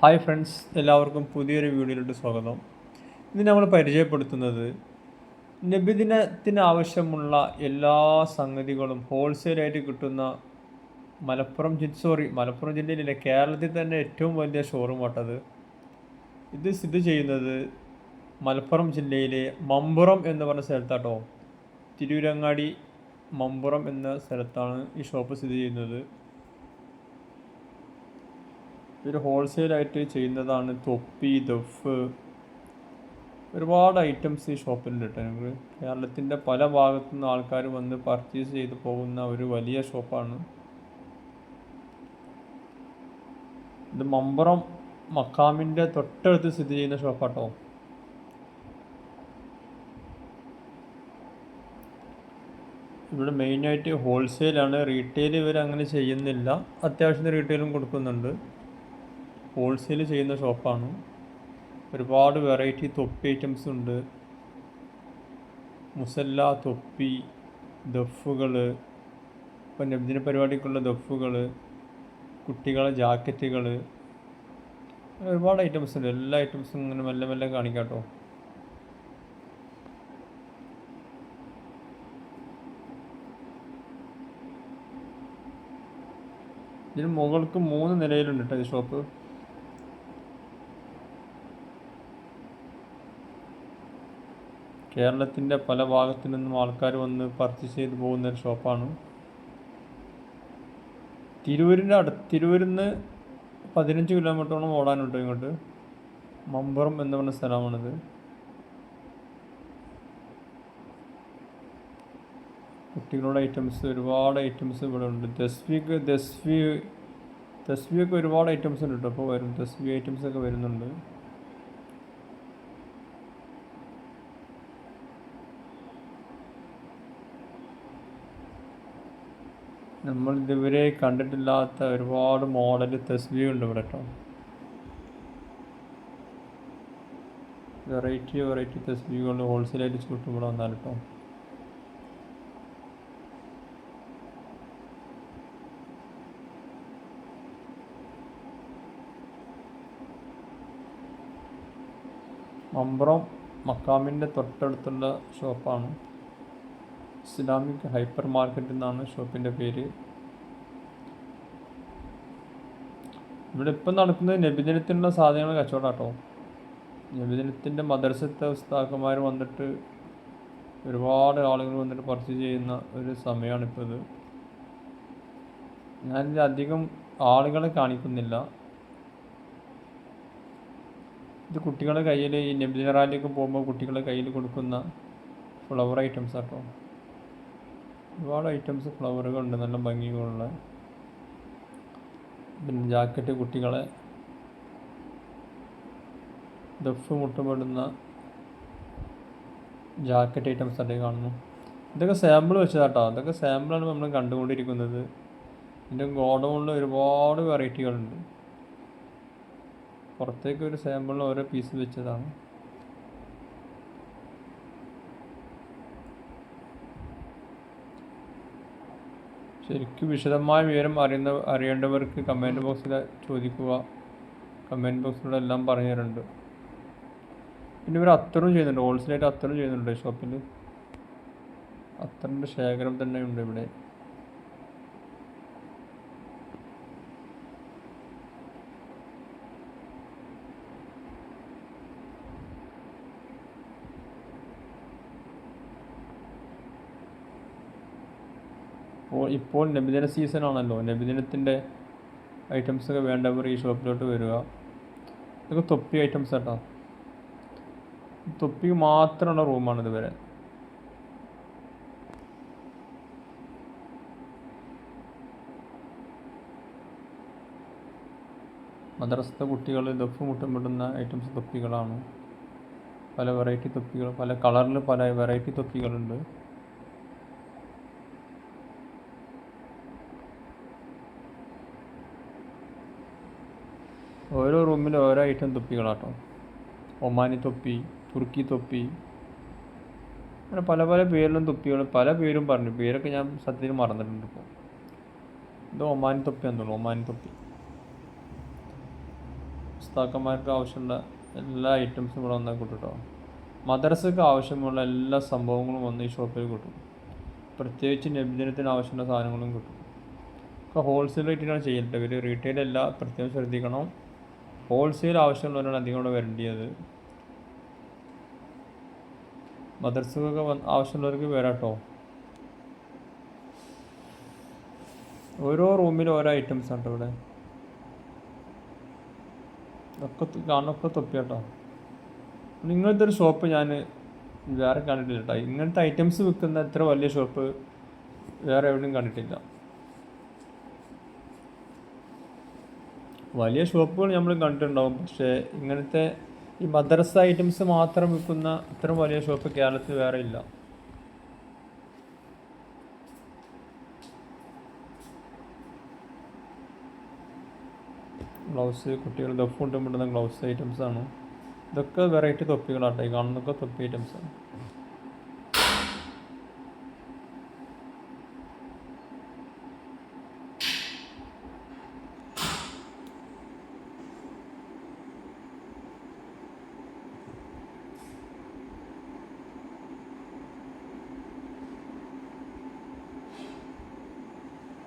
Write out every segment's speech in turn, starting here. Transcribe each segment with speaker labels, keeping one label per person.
Speaker 1: Hi friends എല്ലാവർക്കും പുതിയൊരു വീഡിയോയിലോട്ട് സ്വാഗതം. ഇന്ന് നമ്മൾ പരിചയപ്പെടുത്തുന്നത് നബിദിനത്തിന് ആവശ്യമുള്ള എല്ലാ സംഗതികളും ഹോൾസെയിലായിട്ട് കിട്ടുന്ന മലപ്പുറം ജില്ല സോറി മലപ്പുറം ജില്ലയിലെ കേരളത്തിൽ തന്നെ ഏറ്റവും വലിയ ഷോറൂം ആട്ടത് ഇത് സ്ഥിതി ചെയ്യുന്നത് മലപ്പുറം ജില്ലയിലെ മമ്പുറം എന്ന് പറഞ്ഞ സ്ഥലത്താട്ടോ. തിരൂരങ്ങാടി മമ്പുറം എന്ന സ്ഥലത്താണ് ഈ ഷോപ്പ് സ്ഥിതി ചെയ്യുന്നത്. ഇതൊരു ഹോൾസെയിലായിട്ട് ചെയ്യുന്നതാണ് തൊപ്പി ദഫ്. ഒരുപാട് ഐറ്റംസ് ഈ ഷോപ്പിലുണ്ട് കേട്ടോ ഞങ്ങൾ കേരളത്തിന്റെ പല ഭാഗത്തു നിന്ന് ആൾക്കാർ വന്ന് പർച്ചേസ് ചെയ്ത് പോകുന്ന ഒരു വലിയ ഷോപ്പാണ് ഇത് മമ്പറം മക്കാമിന്റെ തൊട്ടടുത്ത് സ്ഥിതി ചെയ്യുന്ന ഷോപ്പാട്ടോ ഇവിടെ മെയിനായിട്ട് ഹോൾസെയിലാണ് റീറ്റെയിൽ ഇവർ അങ്ങനെ ചെയ്യുന്നില്ല. അത്യാവശ്യത്തിന് റീറ്റെയിലും കൊടുക്കുന്നുണ്ട്. ഹോൾസെയിൽ ചെയ്യുന്ന ഷോപ്പാണ് ഒരുപാട് വെറൈറ്റി തൊപ്പി ഐറ്റംസ് ഉണ്ട്. മുസല്ല തൊപ്പി ദഫുകൾ ഇപ്പം നബ്ദിന പരിപാടിക്കുള്ള ദഫുകൾ കുട്ടികളെ ജാക്കറ്റുകൾ ഒരുപാട് ഐറ്റംസ് ഉണ്ട്. എല്ലാ ഐറ്റംസും ഇങ്ങനെ മെല്ലെ മെല്ലെ കാണിക്കാം കേട്ടോ. ഇതിന് മുകൾക്ക് മൂന്ന് നിലയിലുണ്ട് കേട്ടോ ഈ ഷോപ്പ് കേരളത്തിന്റെ പല ഭാഗത്തു നിന്നും ആൾക്കാർ വന്ന് പർച്ചേസ് ചെയ്ത് പോകുന്ന ഒരു ഷോപ്പാണ് തിരൂരിന്റെ അടുത്ത് തിരൂരിൽ നിന്ന് പതിനഞ്ച് കിലോമീറ്ററോളം ഓടാനുണ്ട് ഇങ്ങോട്ട്. മമ്പറം എന്ന് പറഞ്ഞ സ്ഥലമാണിത്. കുട്ടികളുടെ ഐറ്റംസ് ഒരുപാട് ഐറ്റംസ് ഇവിടെ ഉണ്ട്. ദസ്വിക്ക് ദസ്വി ദസ്വിയൊക്കെ ഒരുപാട് ഐറ്റംസ് ഉണ്ട് കേട്ടോ അപ്പോൾ വരും. ദസ്വി ഐറ്റംസ് ഒക്കെ വരുന്നുണ്ട്. നമ്മൾ ഇതുവരെ കണ്ടിട്ടില്ലാത്ത ഒരുപാട് മോഡൽ തസ്ബി ഉണ്ട് ഇവിടെ കേട്ടോ വെറൈറ്റി വെറൈറ്റി തസ്ബികൾ ഹോൾസെയിലായിട്ട് ചുട്ടും ഇവിടെ വന്നാൽ കേട്ടോ മമ്പ്രം മക്കാമിന്റെ തൊട്ടടുത്തുള്ള ഷോപ്പാണ്. ഇസ്ലാമിക് ഹൈപ്പർ മാർക്കറ്റ് എന്നാണ് ഷോപ്പിന്റെ പേര്. ഇവിടെ ഇപ്പം നടക്കുന്നത് നബിദിനത്തിനുള്ള സാധനങ്ങൾ കച്ചവടം കേട്ടോ നബിദിനത്തിന്റെ മദർസത്തെ ഉസ്താക്കന്മാർ വന്നിട്ട് ഒരുപാട് ആളുകൾ വന്നിട്ട് പർച്ചേസ് ചെയ്യുന്ന ഒരു സമയമാണ് ഇപ്പോൾ ഇത്. ഞാനിത് അധികം ആളുകളെ കാണിക്കുന്നില്ല. ഇത് കുട്ടികളുടെ കയ്യിൽ ഈ നബിദിന റാലിയൊക്കെ പോകുമ്പോൾ കുട്ടികളുടെ കയ്യിൽ കൊടുക്കുന്ന ഫ്ലവർ ഐറ്റംസ് ആട്ടോ. ഒരുപാട് ഐറ്റംസ് ഫ്ലവറുകളുണ്ട് നല്ല ഭംഗിയുള്ള. പിന്നെ ജാക്കറ്റ് കുട്ടികളെ. ദഫ് മുട്ടപ്പെടുന്ന ജാക്കറ്റ് ഐറ്റംസ് അല്ലേ കാണുന്നു. ഇതൊക്കെ സാമ്പിൾ വെച്ചതാട്ടോ. അതൊക്കെ സാമ്പിളാണ് നമ്മൾ കണ്ടുകൊണ്ടിരിക്കുന്നത്. ഇതിന്റെ ഗോഡൗണിൽ ഒരുപാട് വെറൈറ്റികളുണ്ട് പുറത്തേക്ക് ഒരു സാമ്പിളിന് ഓരോ പീസ് വെച്ചതാണ്. ശരിക്കും വിശദമായ വിവരം അറിയുന്ന അറിയേണ്ടവർക്ക് കമന്റ് ബോക്സിൽ ചോദിക്കുക. കമന്റ് ബോക്സിലൂടെ എല്ലാം പറഞ്ഞു തരുന്നുണ്ട് പിന്നെ ഇവർ അത്തറും ചെയ്യുന്നുണ്ട്. ഹോൾസെയിലായിട്ട് അത്തറും ചെയ്യുന്നുണ്ട് ഷോപ്പിൽ അത്തറിന്റെ ശേഖരം തന്നെ ഉണ്ട് ഇവിടെ. ഇപ്പോൾ ഇപ്പോൾ നബിദിന സീസൺ ആണല്ലോ. നബിദിനത്തിന്റെ ഐറ്റംസൊക്കെ വേണ്ടവർ ഈ ഷോപ്പിലോട്ട് വരിക. ഇതൊക്കെ തൊപ്പി ഐറ്റംസ് കേട്ടോ തൊപ്പി മാത്രമുള്ള റൂമാണ് ഇതുവരെ. മദ്രസത്തെ കുട്ടികൾ ദഫ് മുട്ടുമിടുന്ന ഐറ്റംസ് തൊപ്പികളാണ്. പല വെറൈറ്റി തൊപ്പികൾ പല കളറിൽ പല വെറൈറ്റി തൊപ്പികളുണ്ട്. ഓരോ റൂമിൽ ഓരോ ഐറ്റം തൊപ്പികളാട്ടോ. ഒമാനി തൊപ്പി തുർക്കി തൊപ്പി അങ്ങനെ പല പല പേരിലും തൊപ്പികൾ പല പേരും പറഞ്ഞു. പേരൊക്കെ ഞാൻ സത്യത്തിൽ മറന്നിട്ടുണ്ട് ഇപ്പോൾ ഇത് ഒമാനി തൊപ്പി എന്നുള്ളൂ ഒമാനി തൊപ്പി. പുസ്താക്കന്മാർക്ക് ആവശ്യമുള്ള എല്ലാ ഐറ്റംസും ഇവിടെ വന്നാൽ കിട്ടും മദ്രസക്ക് ആവശ്യമുള്ള എല്ലാ സംഭവങ്ങളും വന്ന് ഈ ഷോപ്പിൽ കിട്ടും. പ്രത്യേകിച്ച് നബിദിനത്തിന് ആവശ്യമുള്ള സാധനങ്ങളും കിട്ടും. ഒക്കെ ഹോൾസെയിൽ റേറ്റിനാണ് ചെയ്യേണ്ടത് ഇവർ റീറ്റെയിൽ അല്ല പ്രത്യേകം ശ്രദ്ധിക്കണം. ഹോൾസെയിൽ ആവശ്യമുള്ളവരാണ് അധികം ഇവിടെ വരേണ്ടത് മദർസുകൾക്ക് ആവശ്യമുള്ളവർക്ക് വരാം കേട്ടോ ഓരോ റൂമിലും ഓരോ ഐറ്റംസ് ആണ് ഇവിടെ. ഒക്കെ കാണൊക്കെ തൊപ്പിയാട്ടോ. ഇങ്ങനത്തെ ഒരു ഷോപ്പ് ഞാൻ വേറെ കണ്ടിട്ടില്ല കേട്ടോ ഇങ്ങനത്തെ ഐറ്റംസ് വിൽക്കുന്ന ഇത്ര വലിയ ഷോപ്പ് വേറെ എവിടെയും കണ്ടിട്ടില്ല. വലിയ ഷോപ്പുകൾ നമ്മൾ കണ്ടിട്ടുണ്ടാവും. പക്ഷേ ഇങ്ങനത്തെ ഈ മദ്രസ ഐറ്റംസ് മാത്രം വിൽക്കുന്ന ഇത്ര വലിയ ഷോപ്പ് കേരളത്തിൽ വേറെ ഇല്ല. ഗ്ലൗസ് കുട്ടികൾ ദഫ് കൊണ്ടുപോകുന്ന ഗ്ലൗസ് ഐറ്റംസ് ആണ് ഇതൊക്കെ വെറൈറ്റി തൊപ്പികളാട്ടെ. കാണുന്നൊക്കെ തൊപ്പി ഐറ്റംസ് ആണ്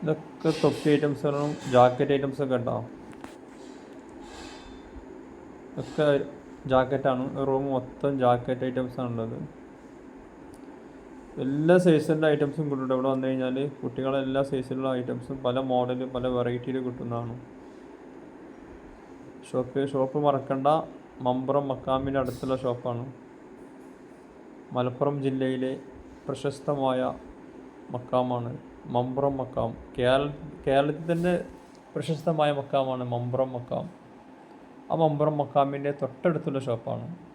Speaker 1: ഇതൊക്കെ തൊപ്പി ഐറ്റംസ് വരണം ജാക്കറ്റ് ഐറ്റംസ് ഒക്കെ ഉണ്ടോ? ഒക്കെ ജാക്കറ്റാണ് റൂം മൊത്തം ജാക്കറ്റ് ഐറ്റംസ് ആണ് ഉള്ളത്. എല്ലാ സൈസിന്റെ ഐറ്റംസും കിട്ടും. ഇവിടെ വന്നു കഴിഞ്ഞാൽ കുട്ടികളെ എല്ലാ സൈസിലുള്ള ഐറ്റംസും പല മോഡലും പല വെറൈറ്റിയിൽ കിട്ടുന്നതാണ്. ഷോപ്പ് ഷോപ്പ് മറക്കണ്ട. മമ്പുറം മക്കാമിന്റെ അടുത്തുള്ള ഷോപ്പാണ് മലപ്പുറം ജില്ലയിലെ പ്രശസ്തമായ മക്കാമാണ്. മമ്പുറം മക്കാം. കേരള കേരളത്തിൽ തന്നെ പ്രശസ്തമായ മക്കാമാണ് മമ്പ്രം മക്കാം. ആ മമ്പ്രം മക്കാമിന്റെ തൊട്ടടുത്തുള്ള ഷോപ്പാണ്.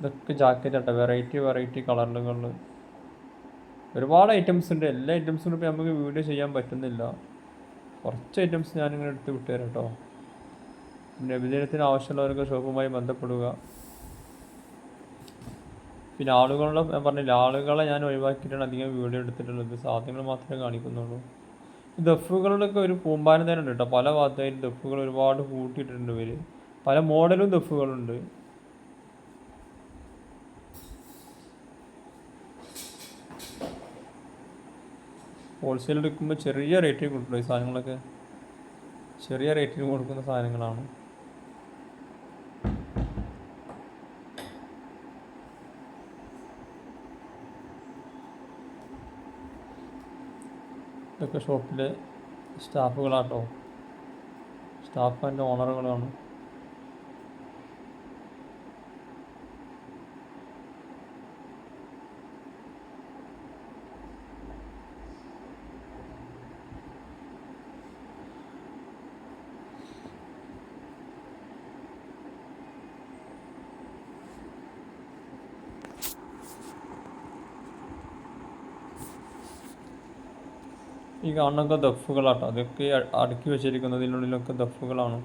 Speaker 1: ഇതൊക്കെ ജാക്കറ്റ് വെറൈറ്റി വെറൈറ്റി കളറുകളിൽ ഒരുപാട് ഐറ്റംസ് ഉണ്ട്. എല്ലാ ഐറ്റംസും ഇപ്പോൾ നമുക്ക് വീഡിയോ ചെയ്യാൻ പറ്റുന്നില്ല. കുറച്ച് ഐറ്റംസ് ഞാനിങ്ങനെ എടുത്ത് വിട്ടുതരാം കേട്ടോ പിന്നെ നബിദിനത്തിന് ആവശ്യമുള്ളവർക്ക് ഷോപ്പുമായി ബന്ധപ്പെടുക. പിന്നെ ആളുകളുടെ ഞാൻ പറഞ്ഞില്ല ആളുകളെ ഞാൻ ഒഴിവാക്കിയിട്ടാണ് അധികം വീഡിയോ എടുത്തിട്ടുള്ളത്. സാധനങ്ങൾ മാത്രമേ കാണിക്കുന്നുള്ളൂ. ദഫുകളുടെയൊക്കെ ഒരു പൂമ്പാനം തന്നെ ഉണ്ട് കേട്ടോ. പല ഭാഗത്തായിട്ട് ദഫുകൾ ഒരുപാട് കൂട്ടിയിട്ടുണ്ട് ഇവർ പല മോഡലും ദഫുകളുണ്ട് ഹോൾസെയിൽ എടുക്കുമ്പോൾ ചെറിയ റേറ്റിൽ കൊടുക്കുള്ളൂ ഈ സാധനങ്ങളൊക്കെ. ചെറിയ റേറ്റിൽ കൊടുക്കുന്ന സാധനങ്ങളാണ്. ഇതൊക്കെ ഷോപ്പിലെ സ്റ്റാഫുകളാട്ടോ സ്റ്റാഫ് ആൻഡ് ഓണറുകളാണ് ഈ കാണുന്നൊക്കെ ദഫുകളാട്ടോ അതൊക്കെ അടുക്കി വെച്ചിരിക്കുന്നതിനുള്ളിലൊക്കെ ദഫുകളാണ്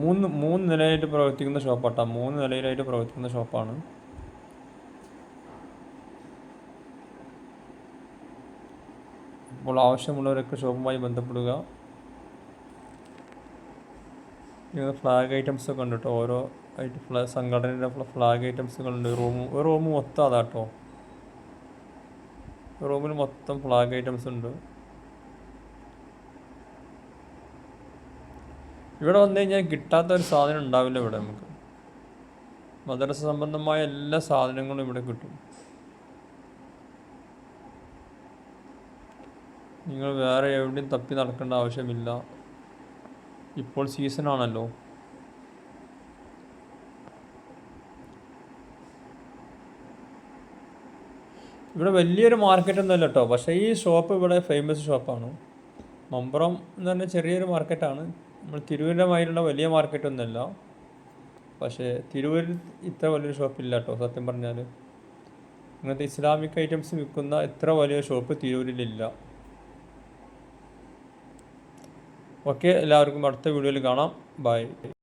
Speaker 1: മൂന്ന് മൂന്ന് നിലയായിട്ട് പ്രവർത്തിക്കുന്ന ഷോപ്പാട്ടോ. മൂന്ന് നിലയിലായിട്ട് പ്രവർത്തിക്കുന്ന ഷോപ്പാണ്. അപ്പോൾ ആവശ്യമുള്ളവരൊക്കെ ഷോപ്പുമായി ബന്ധപ്പെടുക. ഫ്ലാഗ് ഐറ്റംസ് ഒക്കെ ഉണ്ട് കേട്ടോ. ഓരോ ഐറ്റം സംഘടനയുടെ ഫ്ലാഗ് ഐറ്റംസുകളുണ്ട് റൂം ഒരു റൂം മൊത്തം അതാട്ടോ. റൂമിൽ മൊത്തം ഫ്ലാഗ് ഐറ്റംസ് ഉണ്ട്. ഇവിടെ വന്നു കഴിഞ്ഞാൽ കിട്ടാത്ത ഒരു സാധനം ഉണ്ടാവില്ല ഇവിടെ നമുക്ക്. മദ്രസ സംബന്ധമായ എല്ലാ സാധനങ്ങളും ഇവിടെ കിട്ടും. നിങ്ങൾ വേറെ എവിടെയും തപ്പി നടക്കേണ്ട ആവശ്യമില്ല. ഇപ്പോൾ സീസൺ ഇവിടെ വലിയൊരു മാർക്കറ്റ് ഒന്നുമല്ല കേട്ടോ പക്ഷേ ഈ ഷോപ്പ് ഇവിടെ ഫേമസ് ഷോപ്പാണ് മമ്പുറം എന്ന് പറഞ്ഞാൽ ചെറിയൊരു മാർക്കറ്റാണ് നമ്മൾ തിരൂരിന്റെ വലിയ മാർക്കറ്റ് ഒന്നുമല്ല. പക്ഷേ തിരൂരിൽ ഇത്ര വലിയൊരു ഷോപ്പില്ല കേട്ടോ സത്യം പറഞ്ഞാൽ ഇങ്ങനത്തെ ഇസ്ലാമിക് ഐറ്റംസ് വിൽക്കുന്ന ഇത്ര വലിയ ഷോപ്പ് തിരൂരിലില്ല. ഓക്കെ എല്ലാവർക്കും അടുത്ത വീഡിയോയിൽ കാണാം. ബൈ